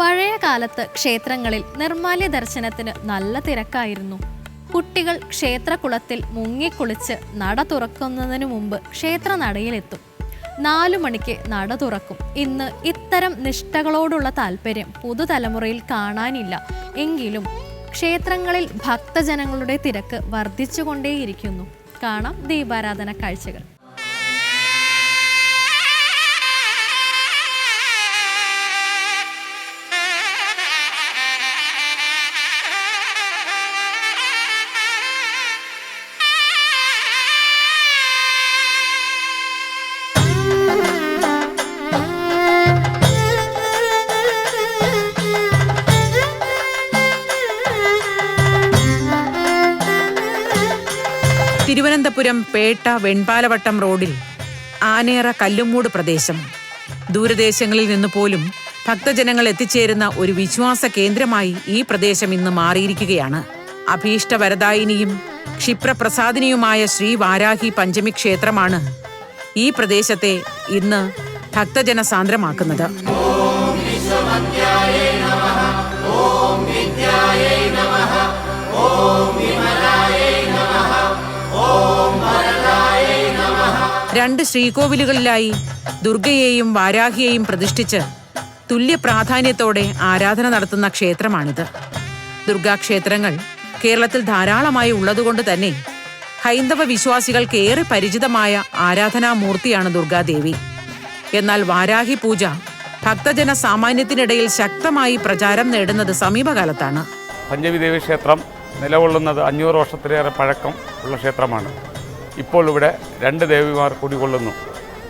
പഴയ കാലത്ത് ക്ഷേത്രങ്ങളിൽ നിർമാല്യ ദർശനത്തിന് നല്ല തിരക്കായിരുന്നു. കുട്ടികൾ ക്ഷേത്രകുളത്തിൽ മുങ്ങിക്കുളിച്ച് നട തുറക്കുന്നതിനു മുമ്പ് ക്ഷേത്ര നടയിലെത്തും നാലു മണിക്ക് നട തുറക്കും. ഇന്ന് ഇത്തരം നിഷ്ഠകളോടുള്ള താല്പര്യം പുതുതലമുറയിൽ കാണാനില്ല. എങ്കിലും ക്ഷേത്രങ്ങളിൽ ഭക്തജനങ്ങളുടെ തിരക്ക് വർദ്ധിച്ചുകൊണ്ടേയിരിക്കുന്നു. കാണാം ദീപാരാധന കാഴ്ചകൾ. തിരുവനന്തപുരം പേട്ട വെൺപാലവട്ടം റോഡിൽ ആനേറ കല്ലുമൂട് പ്രദേശം. ദൂരദേശങ്ങളിൽ നിന്ന് പോലും ഭക്തജനങ്ങൾ എത്തിച്ചേരുന്ന ഒരു വിശ്വാസ കേന്ദ്രമായി ഈ പ്രദേശം ഇന്ന് മാറിയിരിക്കുകയാണ്. അഭീഷ്ട വരദായിനിയും ക്ഷിപ്രപ്രസാദിനിയുമായ ശ്രീ വാരാഹി പഞ്ചമി ക്ഷേത്രമാണ് ഈ പ്രദേശത്തെ ഇന്ന് ഭക്തജന സാന്ദ്രമാക്കുന്നത് രണ്ട് ശ്രീകോവിലുകളിലായി ദുർഗയെയും വാരാഹിയെയും പ്രതിഷ്ഠിച്ച് തുല്യ പ്രാധാന്യത്തോടെ ആരാധന നടത്തുന്ന ക്ഷേത്രമാണിത്. ദുർഗാക്ഷേത്രങ്ങൾ കേരളത്തിൽ ധാരാളമായി ഉള്ളതുകൊണ്ട് തന്നെ ഹൈന്ദവ വിശ്വാസികൾക്ക് ഏറെ പരിചിതമായ ആരാധനാമൂർത്തിയാണ് ദുർഗാദേവി. എന്നാൽ വാരാഹി പൂജ ഭക്തജന സാമാന്യത്തിനിടയിൽ ശക്തമായി പ്രചാരം നേടുന്നത് സമീപകാലത്താണ്. പഞ്ചമി ദേവി ക്ഷേത്രം നിലകൊള്ളുന്നത് അഞ്ഞൂറ് വർഷത്തിലേറെ പഴക്കം ഉള്ള ക്ഷേത്രമാണ്. ഇപ്പോൾ ഇവിടെ രണ്ട് ദേവിമാർ കുടികൊള്ളുന്നു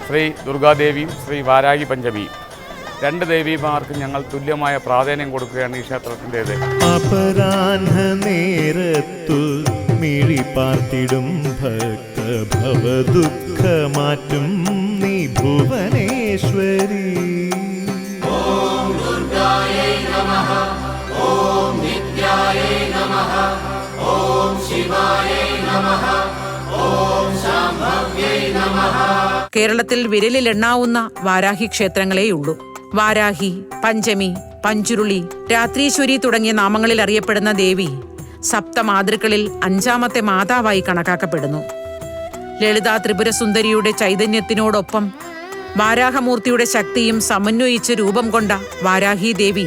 ശ്രീ ദുർഗാദേവിയും ശ്രീ വാരാഹി പഞ്ചമിയും. രണ്ട് ദേവിമാർക്ക് ഞങ്ങൾ തുല്യമായ പ്രാധാന്യം കൊടുക്കുകയാണ് ഈ ക്ഷേത്രത്തിന്റേത്. അപരാഹ്ന നേരത്തു മിഴി പാർത്തിടും ഭക്ത ഓം നീ ഭുവനേശ്വരി കേരളത്തിൽ വിരലിലെണ്ണാവുന്ന വാരാഹി ക്ഷേത്രങ്ങളെയുള്ളൂ. വാരാഹി പഞ്ചമി പഞ്ചുരുളി രാത്രീശ്വരി തുടങ്ങിയ നാമങ്ങളിൽ അറിയപ്പെടുന്ന ദേവി സപ്തമാതൃക്കളിൽ അഞ്ചാമത്തെ മാതാവായി കണക്കാക്കപ്പെടുന്നു. ലളിത ത്രിപുരസുന്ദരിയുടെ ചൈതന്യത്തിനോടൊപ്പം വാരാഹമൂർത്തിയുടെ ശക്തിയും സമന്വയിച്ച് രൂപം കൊണ്ട വാരാഹി ദേവി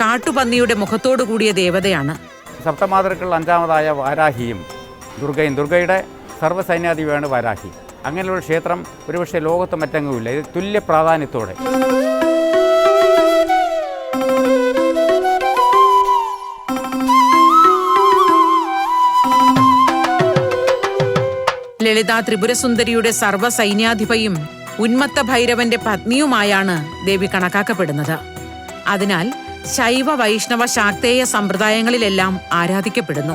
കാട്ടുപന്നിയുടെ മുഖത്തോടു കൂടിയ ദേവതയാണ്. സപ്തമാതൃക്കൾ അഞ്ചാമതായ വാരാഹിയും ദുർഗയും. ദുർഗയുടെ സർവസൈന്യാധിപയാണ് വരാഹി. അങ്ങനെയുള്ള ക്ഷേത്രം ഒരുപക്ഷെ ലോകത്ത് മറ്റെങ്ങുമില്ല. ഇത് തുല്യ പ്രാധാന്യത്തോടെ. ലളിത ത്രിപുരസുന്ദരിയുടെ സർവസൈന്യാധിപയും ഉന്മത്ത ഭൈരവന്റെ പത്നിയുമായാണ് ദേവി കണക്കാക്കപ്പെടുന്നത്. അതിനാൽ ശൈവ വൈഷ്ണവ ശാക്തേയ സമ്പ്രദായങ്ങളിലെല്ലാം ആരാധിക്കപ്പെടുന്നു.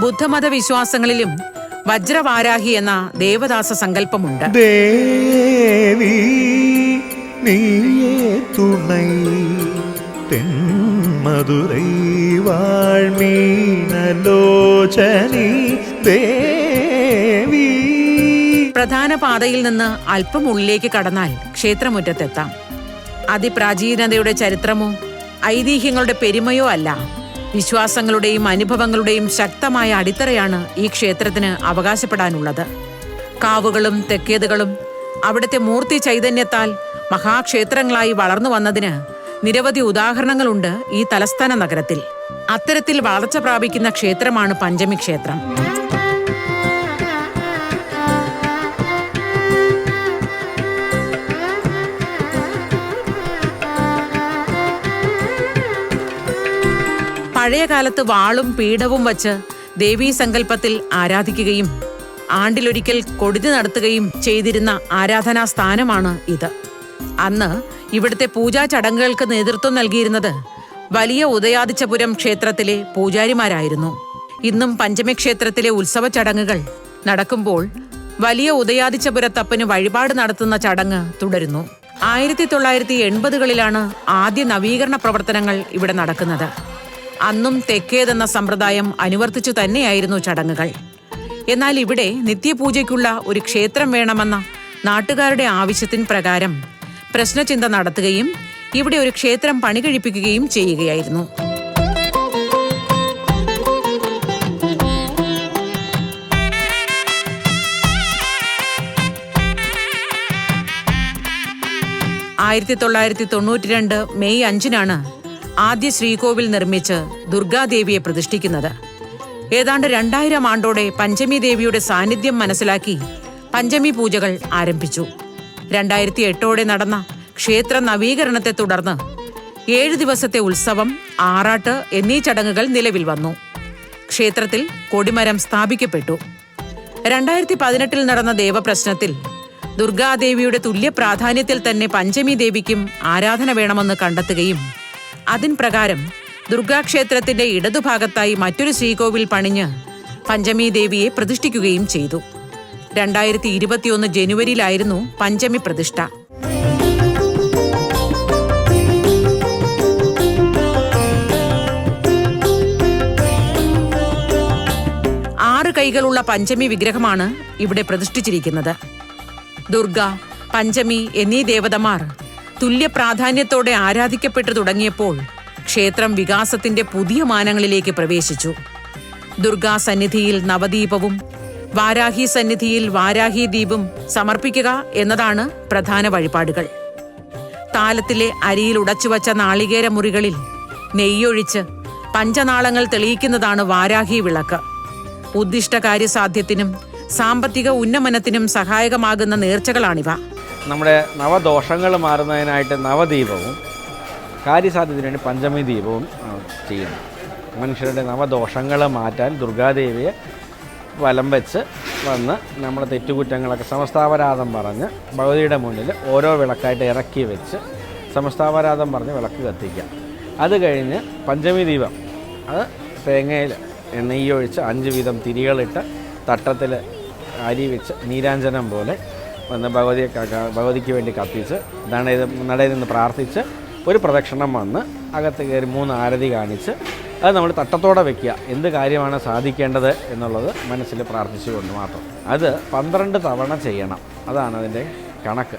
ബുദ്ധമത വിശ്വാസങ്ങളിലും വജ്രവാരാഹി എന്ന ദേവദാസ സങ്കല്പമുണ്ട്. ദേവി നീയേ തുണை തെന്മധുരൈ വാഴ്മീനലോചനി ദേവി. പ്രധാന പാതയിൽ നിന്ന് അല്പം ഉള്ളിലേക്ക് കടന്നാൽ ക്ഷേത്രമുറ്റത്തെത്താം. അതിപ്രാചീനതയുടെ ചരിത്രമോ ഐതിഹ്യങ്ങളുടെ പെരുമയോ അല്ല. വിശ്വാസങ്ങളുടെയും അനുഭവങ്ങളുടെയും ശക്തമായ അടിത്തറയാണ് ഈ ക്ഷേത്രത്തിന് അവകാശപ്പെടാനുള്ളത്. കാവുകളും തെക്കേതുകളും അവിടുത്തെ മൂർത്തി ചൈതന്യത്താൽ മഹാക്ഷേത്രങ്ങളായി വളർന്നു വന്നതിന് നിരവധി ഉദാഹരണങ്ങളുണ്ട് ഈ തലസ്ഥാന നഗരത്തിൽ. അത്തരത്തിൽ വളർച്ച പ്രാപിക്കുന്ന ക്ഷേത്രമാണ് പഞ്ചമി ക്ഷേത്രം പഴയ കാലത്ത് വാളും പീഠവും വച്ച് ദേവീ സങ്കല്പത്തിൽ ആരാധിക്കുകയും ആണ്ടിലൊരിക്കൽ കൊടിതി നടത്തുകയും ചെയ്തിരുന്ന ആരാധനാ സ്ഥാനമാണ് ഇത്. അന്ന് ഇവിടുത്തെ പൂജാ ചടങ്ങുകൾക്ക് നേതൃത്വം നൽകിയിരുന്നത് വലിയ ഉദയാദിച്ചപുരം ക്ഷേത്രത്തിലെ പൂജാരിമാരായിരുന്നു. ഇന്നും പഞ്ചമി ക്ഷേത്രത്തിലെ ഉത്സവ ചടങ്ങുകൾ നടക്കുമ്പോൾ വലിയ ഉദയാദിച്ചപുരത്തപ്പന് വഴിപാട് നടത്തുന്ന ചടങ്ങ് തുടരുന്നു. ആയിരത്തി തൊള്ളായിരത്തി എൺപതുകളിലാണ് ആദ്യ നവീകരണ പ്രവർത്തനങ്ങൾ ഇവിടെ നടക്കുന്നത്. അന്നും തെക്കേതെന്ന സമ്പ്രദായം അനുവർത്തിച്ചു തന്നെയായിരുന്നു ചടങ്ങുകൾ. എന്നാൽ ഇവിടെ നിത്യപൂജയ്ക്കുള്ള ഒരു ക്ഷേത്രം വേണമെന്ന നാട്ടുകാരുടെ ആവശ്യത്തിന് പ്രകാരം പ്രശ്നചിന്ത നടത്തുകയും ഇവിടെ ഒരു ക്ഷേത്രം പണി കഴിപ്പിക്കുകയും ചെയ്യുകയായിരുന്നു. ആയിരത്തി തൊള്ളായിരത്തി തൊണ്ണൂറ്റി രണ്ട് മെയ് അഞ്ചിനാണ് ആദ്യ ശ്രീകോവിൽ നിർമ്മിച്ച് ദുർഗാദേവിയെ പ്രതിഷ്ഠിക്കുന്നത്. ഏതാണ്ട് രണ്ടായിരം ആണ്ടോടെ പഞ്ചമി ദേവിയുടെ സാന്നിധ്യം മനസ്സിലാക്കി പഞ്ചമി പൂജകൾ ആരംഭിച്ചു. രണ്ടായിരത്തി എട്ടോടെ നടന്ന ക്ഷേത്ര നവീകരണത്തെ തുടർന്ന് ഏഴ് ദിവസത്തെ ഉത്സവം ആറാട്ട് എന്നീ ചടങ്ങുകൾ നിലവിൽ വന്നു. ക്ഷേത്രത്തിൽ കൊടിമരം സ്ഥാപിക്കപ്പെട്ടു. രണ്ടായിരത്തി പതിനെട്ടിൽ നടന്ന ദേവപ്രശ്നത്തിൽ ദുർഗാദേവിയുടെ തുല്യ പ്രാധാന്യത്തിൽ തന്നെ പഞ്ചമി ദേവിക്കും ആരാധന വേണമെന്ന് കണ്ടെത്തുകയും അതിൻ പ്രകാരം ദുർഗാക്ഷേത്രത്തിന്റെ ഇടതുഭാഗത്തായി മറ്റൊരു ശ്രീകോവിൽ പണിഞ്ഞ് പഞ്ചമി ദേവിയെ പ്രതിഷ്ഠിക്കുകയും ചെയ്തു. രണ്ടായിരത്തി ഇരുപത്തിയൊന്ന് ജനുവരിയിലായിരുന്നു പഞ്ചമി പ്രതിഷ്ഠ. ആറ് കൈകളുള്ള പഞ്ചമി വിഗ്രഹമാണ് ഇവിടെ പ്രതിഷ്ഠിച്ചിരിക്കുന്നത്. ദുർഗ പഞ്ചമി എന്നീ ദേവതമാർ തുല്യ പ്രാധാന്യത്തോടെ ആരാധിക്കപ്പെട്ടു തുടങ്ങിയപ്പോൾ ക്ഷേത്രം വികാസത്തിന്റെ പുതിയ മാനങ്ങളിലേക്ക് പ്രവേശിച്ചു. ദുർഗാ സന്നിധിയിൽ നവദീപവും വാരാഹി സന്നിധിയിൽ വാരാഹി ദീപും സമർപ്പിക്കുക എന്നതാണ് പ്രധാന വഴിപാടുകൾ. താലത്തിലെ അരിയിൽ ഉടച്ചുവച്ച നാളികേര മുറികളിൽ നെയ്യൊഴിച്ച് പഞ്ചനാളങ്ങൾ തെളിയിക്കുന്നതാണ് വാരാഹി വിളക്ക്. ഉദ്ദിഷ്ട കാര്യസാധ്യത്തിനും സാമ്പത്തിക ഉന്നമനത്തിനും സഹായകമാകുന്ന നേർച്ചകളാണിവ. നമ്മുടെ നവദോഷങ്ങൾ മാറുന്നതിനായിട്ട് നവദീപവും കാര്യസാധ്യത വേണ്ടി പഞ്ചമി ദീപവും ചെയ്യുന്നു. മനുഷ്യരുടെ നവദോഷങ്ങൾ മാറ്റാൻ ദുർഗാദേവിയെ വലം വെച്ച് വന്ന് നമ്മുടെ തെറ്റുകുറ്റങ്ങളൊക്കെ സമസ്താപരാധം പറഞ്ഞ് ഭഗവതിയുടെ മുന്നിൽ ഓരോ വിളക്കായിട്ട് ഇറക്കി വെച്ച് സമസ്താപരാധം പറഞ്ഞ് വിളക്ക് കത്തിക്കാം അത് കഴിഞ്ഞ് പഞ്ചമി ദീപം അത് തേങ്ങയിൽ നെയ്യൊഴിച്ച് അഞ്ച് വീതം തിരികളിട്ട് തട്ടത്തിൽ അരി വെച്ച് നീരാഞ്ജനം പോലെ വന്ന് ഭഗവതിയെ ഭഗവതിക്ക് വേണ്ടി കത്തിച്ച് നടയിൽ നടയിൽ നിന്ന് പ്രാർത്ഥിച്ച് ഒരു പ്രദക്ഷിണം വന്ന് അകത്ത് കയറി മൂന്ന് ആരതി കാണിച്ച് അത് നമ്മൾ തട്ടത്തോടെ വെക്കുക. എന്ത് കാര്യമാണ് സാധിക്കേണ്ടത് എന്നുള്ളത് മനസ്സിൽ പ്രാർത്ഥിച്ചുകൊണ്ട് മാത്രം. അത് പന്ത്രണ്ട് തവണ ചെയ്യണം. അതാണ് അതിന്റെ കണക്ക്.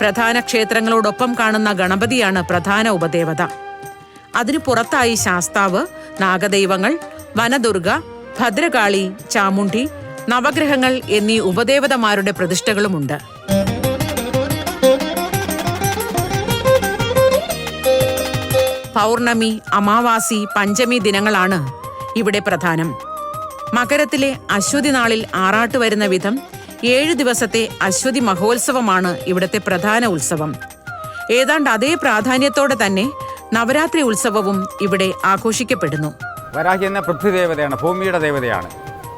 പ്രധാന ക്ഷേത്രങ്ങളോടൊപ്പം കാണുന്ന ഗണപതിയാണ് പ്രധാന ഉപദേവത. അതിനു പുറത്തായി ശാസ്താവ് നാഗദൈവങ്ങൾ വനദുർഗ ഭദ്രകാളി ചാമുണ്ഡി നവഗ്രഹങ്ങൾ എന്നീ ഉപദേവതമാരുടെ പ്രതിഷ്ഠകളുമുണ്ട്. പൗർണമി അമാവാസി പഞ്ചമി ദിനങ്ങളാണ് ഇവിടെ പ്രധാനം. മകരത്തിലെ അശ്വതി നാളിൽ ആറാട്ട് വരുന്ന വിധം ഏഴു ദിവസത്തെ അശ്വതി മഹോത്സവമാണ് ഇവിടുത്തെ പ്രധാന ഉത്സവം. ഏതാണ്ട് അതേ പ്രാധാന്യത്തോടെ തന്നെ നവരാത്രി ഉത്സവവും ഇവിടെ ആഘോഷിക്കപ്പെടുന്നു. വരാഹി എന്ന പൃഥ്വി ദേവതയാണ് ഭൂമിയുടെ ദേവതയാണ്.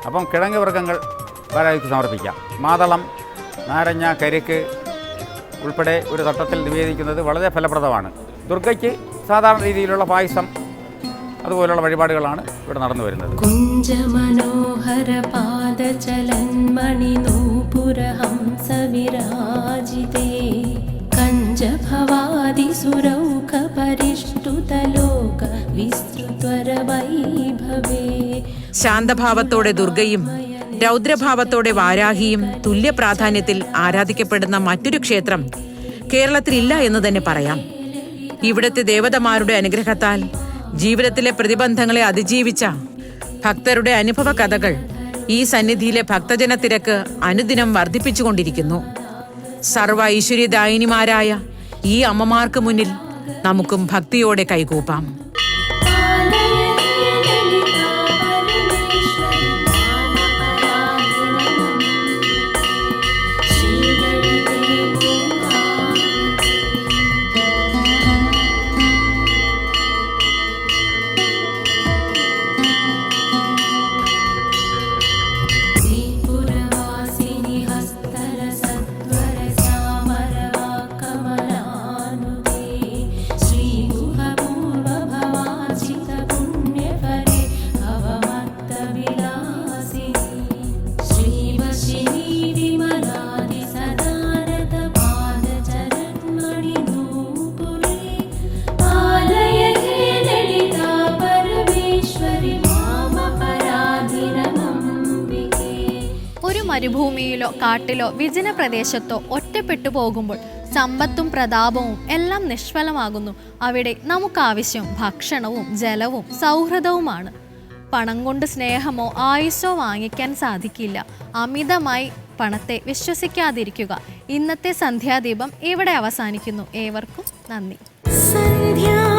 അപ്പം കിഴങ്ങ് വർഗങ്ങൾ വരാഹിക്ക് സമർപ്പിക്കാം. മാതളം നാരങ്ങ കരിക്ക് ഉൾപ്പെടെ ഒരു തട്ടത്തിൽ നിവേദിക്കുന്നത് വളരെ ഫലപ്രദമാണ്. ദുർഗയ്ക്ക് സാധാരണ രീതിയിലുള്ള പായസം അതുപോലുള്ള വഴിപാടുകളാണ് ഇവിടെ നടന്നു വരുന്നത്. കുഞ്ച മനോഹര പാദചലന്മണി विस्तृत्वरवैभवे ശാന്തഭാവത്തോടെ ദുർഗയും രൗദ്രഭാവത്തോടെ വാരാഹിയും തുല്യ പ്രാധാന്യത്തിൽ ആരാധിക്കപ്പെടുന്ന മറ്റൊരു ക്ഷേത്രം കേരളത്തിലില്ല എന്ന് തന്നെ പറയാം ഇവിടുത്തെ ദേവതമാരുടെ അനുഗ്രഹത്താൽ ജീവിതത്തിലെ പ്രതിബന്ധങ്ങളെ അതിജീവിച്ച ഭക്തരുടെ അനുഭവ കഥകൾ ഈ സന്നിധിയിലെ ഭക്തജന തിരക്ക് അനുദിനം വർദ്ധിപ്പിച്ചുകൊണ്ടിരിക്കുന്നു. സർവ ഐശ്വര്യദായിനിമാരായ ഈ അമ്മമാർക്ക് മുന്നിൽ നമുക്കും ഭക്തിയോടെ കൈകൂപ്പാം. മരുഭൂമിയിലോ കാട്ടിലോ വിജന പ്രദേശത്തോ ഒറ്റപ്പെട്ടു പോകുമ്പോൾ സമ്പത്തും പ്രതാപവും എല്ലാം നിഷ്ഫലമാകുന്നു. അവിടെ നമുക്കാവശ്യം ഭക്ഷണവും ജലവും സൗഹൃദവുമാണ്. പണം കൊണ്ട് സ്നേഹമോ ആയുസ്സോ വാങ്ങിക്കാൻ സാധിക്കില്ല. അമിതമായി പണത്തെ വിശ്വസിക്കാതിരിക്കുക. ഇന്നത്തെ സന്ധ്യാദീപം ഇവിടെ അവസാനിക്കുന്നു. ഏവർക്കും നന്ദി. സന്ധ്യാ